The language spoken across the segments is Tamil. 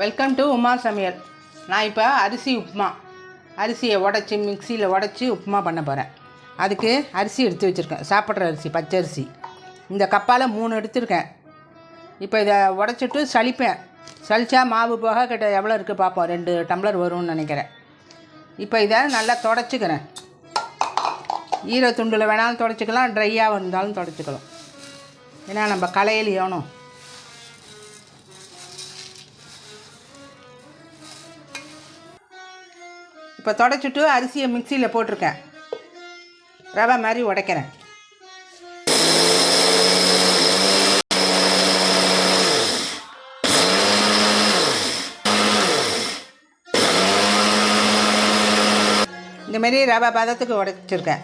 வெல்கம் டு உமா சமையல் நான் இப்போ அரிசி உப்புமா அரிசியை உடச்சி மிக்சியில் உடச்சி உப்புமா பண்ண போகிறேன் அதுக்கு அரிசி எடுத்து வச்சுருக்கேன். சாப்பிட்ற அரிசி பச்சரிசி இந்த கப்பால் மூணு எடுத்திருக்கேன். இப்போ இதை உடச்சிட்டு சலிப்பேன் சளிச்சா மாவு போக கிட்ட எவ்வளோ இருக்குது பார்ப்போம் ரெண்டு டம்ளர் வரும்னு நினைக்கிறேன். இப்போ இதை நல்லா தொடச்சிக்கிறேன். ஈர துண்டில் வேணாலும் தொடச்சிக்கலாம். ட்ரையாக இருந்தாலும் தொடச்சிக்கலாம். ஏன்னா நம்ம களையல் இப்போ தொடச்சிட்டு அரிசியை மிக்சியில் போட்டிருக்கேன். ரவை மாதிரி உடைக்கிறேன். இந்தமாரி ரவை பதத்துக்கு உடைச்சிருக்கேன்.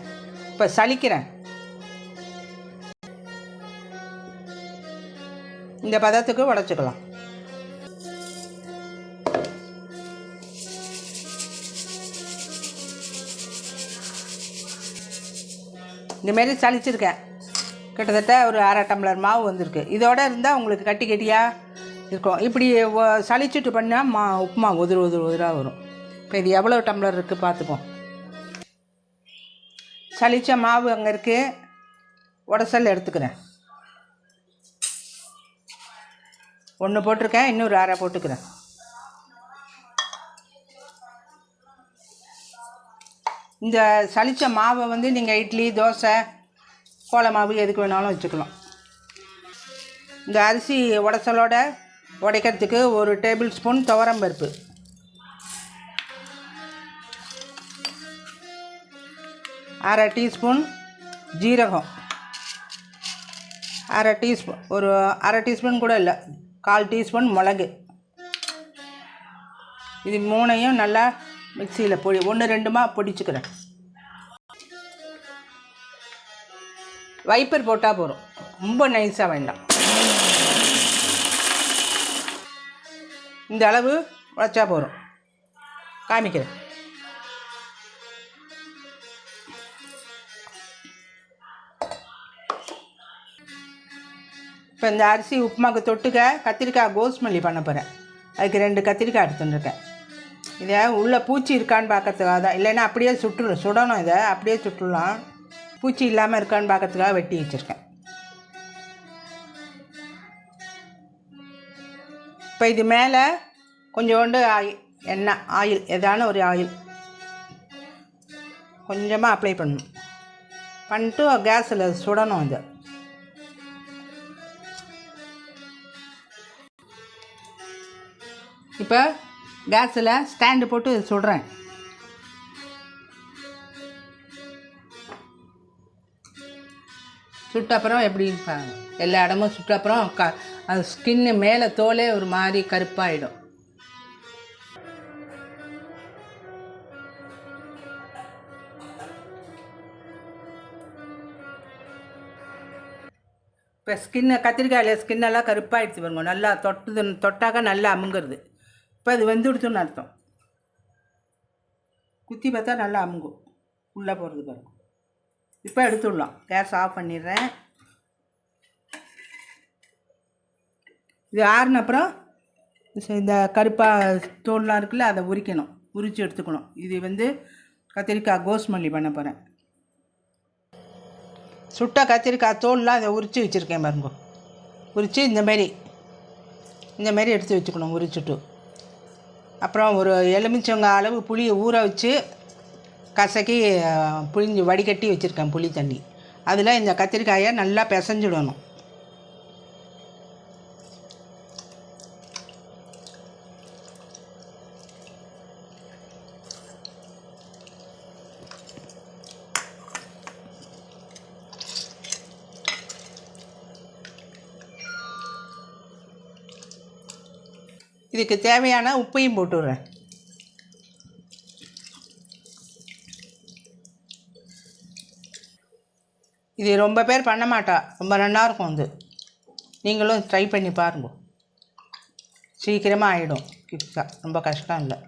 இப்போ சலிக்கிறேன் இந்த பதத்துக்கு உடைச்சிக்கலாம். இந்தமாரி சளிச்சிருக்கேன். கிட்டத்தட்ட ஒரு அரை டம்ளர் மாவு வந்திருக்கு. இதோடு இருந்தால் உங்களுக்கு கட்டி கட்டியாக இருக்கும். இப்படி ஒ- பண்ணால் மா உப்புமா உதிரு உதிரு உதிராக வரும். இப்போ இது எவ்வளோ டம்ளர் இருக்குது பார்த்துப்போம் சளிச்ச மாவு அங்கே இருக்குது உடசல் எடுத்துக்கிறேன். ஒன்று போட்டிருக்கேன் இன்னொரு அரை போட்டுக்கிறேன். இந்த சளிச்ச மாவை வந்து நீங்கள் இட்லி தோசை கோல மாவு எதுக்கு வேணாலும் வச்சுக்கலாம். இந்த அரிசி உடச்சலோட உடைக்கிறதுக்கு ஒரு டேபிள் ஸ்பூன் துவரம் பருப்பு அரை டீஸ்பூன் ஜீரகம். அரை டீஸ்பூன் ஒரு அரை டீஸ்பூன் கூட இல்லை கால் டீஸ்பூன் மிளகு. இது மூணையும் நல்லா மிக்சியில் பொடி ஒன்று ரெண்டுமா பொடிச்சுக்கிறேன். வைப்பர் போட்டால் போதும். ரொம்ப நைஸாக வேண்டாம். இந்த அளவு உழைச்சா போதும். காமிக்கிறேன். இப்போ இந்த அரிசி உப்புமாக்கு தொட்டுக்க கத்திரிக்காய் கோஸ்மல்லி பண்ண போகிறேன் அதுக்கு ரெண்டு கத்திரிக்காய் எடுத்துட்டுருக்கேன் இதை உள்ளே பூச்சி இருக்கான்னு பார்க்கறதுக்காக தான். இல்லைன்னா அப்படியே சுட்டு சுடணும் இதை. அப்படியே சுட்டுடலாம். பூச்சி இல்லாமல் இருக்கான்னு பார்க்கறதுக்காக வெட்டி வச்சுருக்கேன். இப்போ இது மேலே கொஞ்சோண்டு ஆயில் எண்ணெய் ஆயில் ஏதான ஒரு ஆயில். கொஞ்சமாக அப்ளை பண்ணணும். பண்ணிட்டு கேஸில் சுடணும் இது. இப்போ கேஸில் ஸ்டாண்டு போட்டு சுடுறேன் சுட்டப்புறம் எப்படின்னு எப்படி பாருங்க எல்லா இடமும் சுட்டப்புறம் க அது ஸ்கின்னு மேலே தோலே ஒரு மாதிரி கருப்பாயிடும். இப்போ ஸ்கின்னு கத்திரிக்காயில் ஸ்கின்னெல்லாம் கருப்பாயிடுச்சு பாருங்க. நல்லா தொட்டு தொட்டாக்க நல்லா அமுங்குறது. இப்போ அது வெந்துடுச்சுன்னு அர்த்தம். குத்தி பார்த்தா நல்லா அமுங்கும். உள்ளே போகிறது பாருங்க. இப்போ எடுத்துடலாம். கேஸ் ஆஃப் பண்ணிடுறேன். இது ஆறுன அப்புறம் இந்த கருப்பாக தோல்லாம் இருக்குல்ல அதை உரிக்கணும். உரித்து எடுத்துக்கணும். இது வந்து கத்திரிக்காய் கோஸ்மல்லி பண்ண போகிறேன் சுட்ட கத்திரிக்காய் தோல்லாம் இதை உரித்து வச்சுருக்கேன் பாருங்க. உரித்து இந்தமாரி இந்தமாரி எடுத்து வச்சுக்கணும் உரிச்சுட்டு. அப்புறம் ஒரு எலுமிச்சங்க அளவு புளியை ஊற வச்சு கசக்கி புழிஞ்சு புளிஞ்சு வடிகட்டி வச்சுருக்கேன் புளி தண்ணி. அதில் இந்த கத்திரிக்காயை நல்லா பிசைஞ்சிடணும். இதுக்கு தேவையான உப்பையும் போட்டுடுறேன். இது ரொம்ப பேர் பண்ண மாட்டா. ரொம்ப நல்லா இருக்கும் வந்து நீங்களும் ட்ரை பண்ணி பாருங்க. சீக்கிரமாக ஆகிடும் கிட்ஸாக ரொம்ப கஷ்டம் இல்லை.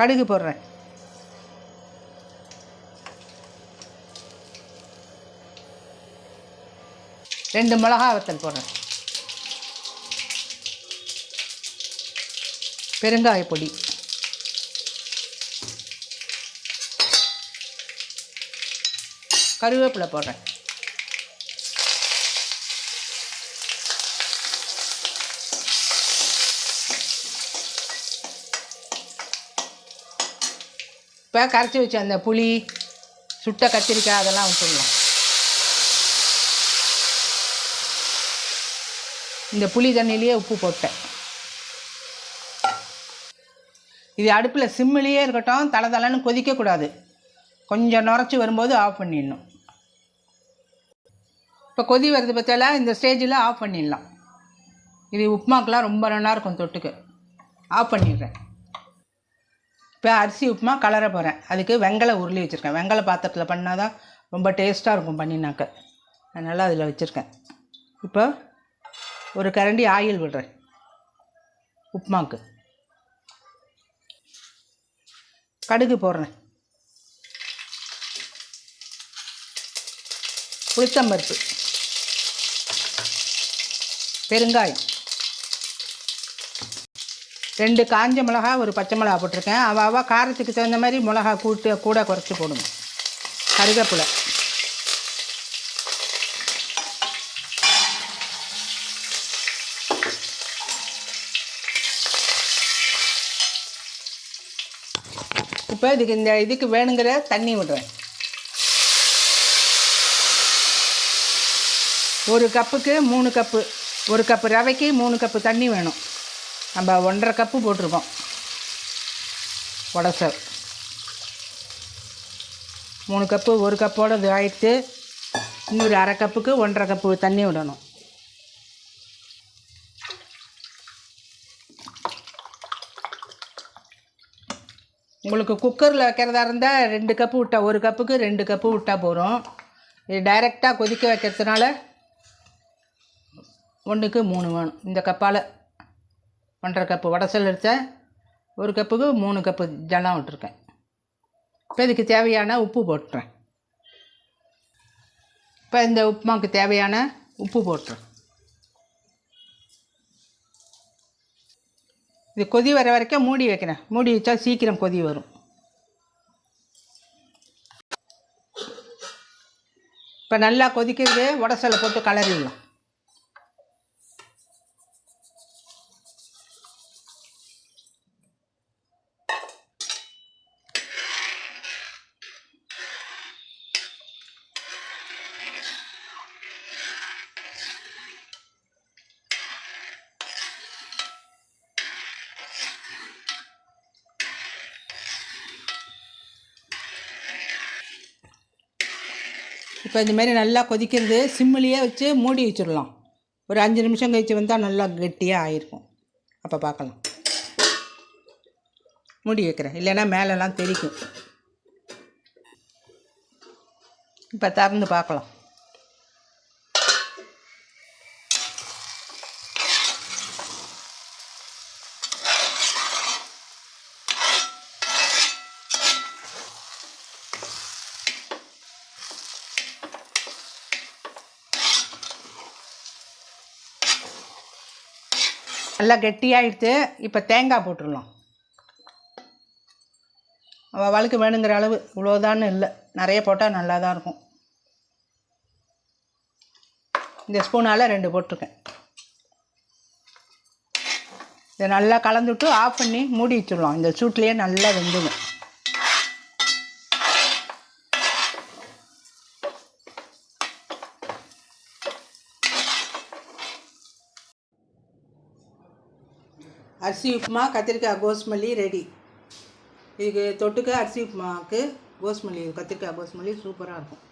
கடுகு போடுறேன். ரெண்டு மிளகா வத்தல் போடுறேன். பெருங்காய பொடி. கருவேப்பிலை போடுறேன். இப்போ கரைச்சி வச்ச அந்த புளி சுட்ட கத்திரிக்காய் அதெல்லாம் விட்டுடலாம் இந்த புளி தண்ணியிலேயே உப்பு போட்டேன். இது அடுப்பில் சிம்மிலேயே இருக்கட்டும் தலை தலைன்னு கொதிக்கக்கூடாது கொஞ்சம் நுரைச்சி வரும்போது ஆஃப் பண்ணிடணும். இப்போ கொதி வருது பற்றியால இந்த ஸ்டேஜில் ஆஃப் பண்ணிடலாம். இது உப்புமாக்கெலாம் ரொம்ப நல்லா இருக்கும் தொட்டுக்கு. ஆஃப் பண்ணிடுறேன். இப்போ அரிசி உப்புமா கலர போகிறேன் அதுக்கு வெங்கலை உருளி வச்சுருக்கேன். வெங்கல பாத்திரத்தில் பண்ணால் தான் ரொம்ப டேஸ்ட்டாக இருக்கும் பண்ணினாக்க. அதனால் அதில் வச்சுருக்கேன். இப்போ ஒரு கரண்டி ஆயில் விடுறேன். உப்புமாக்கு கடுகு போடுறேன். உளுத்தம்பருப்பு பெருங்காயம். ரெண்டு காஞ்ச மிளகா ஒரு பச்சை மிளகா போட்டிருக்கேன். அவள் அவள் காரத்துக்கு தகுந்த மாதிரி மிளகா கூட்டு கூட குறைச்சி போடுங்க கருவேப்பிலை இப்போ இதுக்கு இந்த இதுக்கு வேணுங்கிற தண்ணி விடுறேன். ஒரு கப்புக்கு மூணு கப்பு ஒரு கப்பு ரவைக்கு மூணு கப்பு தண்ணி வேணும். நம்ம ஒன்றரை கப்பு போட்டிருக்கோம். உடசல் மூணு கப்பு ஒரு கப்போட இது ஆயிடுத்து இன்னொரு அரை கப்புக்கு ஒன்றரை கப்பு தண்ணி விடணும். உங்களுக்கு குக்கரில் வைக்கிறதா இருந்தால் ரெண்டு கப்பு விட்டா ஒரு கப்புக்கு ரெண்டு கப்பு விட்டால் போகிறோம் இது டைரெக்டாக கொதிக்க வைக்கிறதுனால ஒன்றுக்கு மூணு வேணும். இந்த கப்பால் ஒன்றரை கப்பு வடசல் எடுத்தேன் ஒரு கப்புக்கு மூணு கப்பு ஜலம் விட்டுருக்கேன். இப்போ இதுக்கு தேவையான உப்பு போட்டுறேன். இப்போ இந்த உப்புமாவுக்கு தேவையான உப்பு போட்டுறேன். இது கொதி வர வரைக்கும் மூடி வைக்கிறேன். மூடி வச்சா சீக்கிரம் கொதி வரும். இப்போ நல்லா கொதிக்கிறது உடசலை போட்டு கலரிடலாம். இப்போ இந்தமாரி நல்லா கொதிக்கிறது சிம்மிலேயே வச்சு மூடி வச்சிடலாம். ஒரு அஞ்சு நிமிஷம் கழித்து வந்தால் நல்லா கெட்டியாக ஆயிருக்கும். அப்போ பார்க்கலாம் மூடி வைக்கிறேன். இல்லைன்னா மேலெல்லாம் தெரிக்கும் இப்போ திறந்து பார்க்கலாம் நல்லா கெட்டியாகிடுத்து இப்போ தேங்காய் போட்டுடலாம். வழுக்கு வேணுங்கிற அளவு இவ்வளோதான்னு இல்லை. நிறைய போட்டால் நல்லா தான் இருக்கும். இந்த ஸ்பூனால் ரெண்டு போட்டிருக்கேன். இதை நல்லா கலந்துட்டு ஆஃப் பண்ணி மூடி வச்சுடலாம். இந்த சூட்லேயே நல்லா வெந்துடும். அரிசி உப்புமா கத்திரிக்காய் கோஸ்மல்லி ரெடி இதுக்கு தொட்டுக்க அரிசி உப்புமாவுக்கு கோஸ்மல்லி கத்திரிக்காய் கோஸ்மல்லி சூப்பராக இருக்கும்.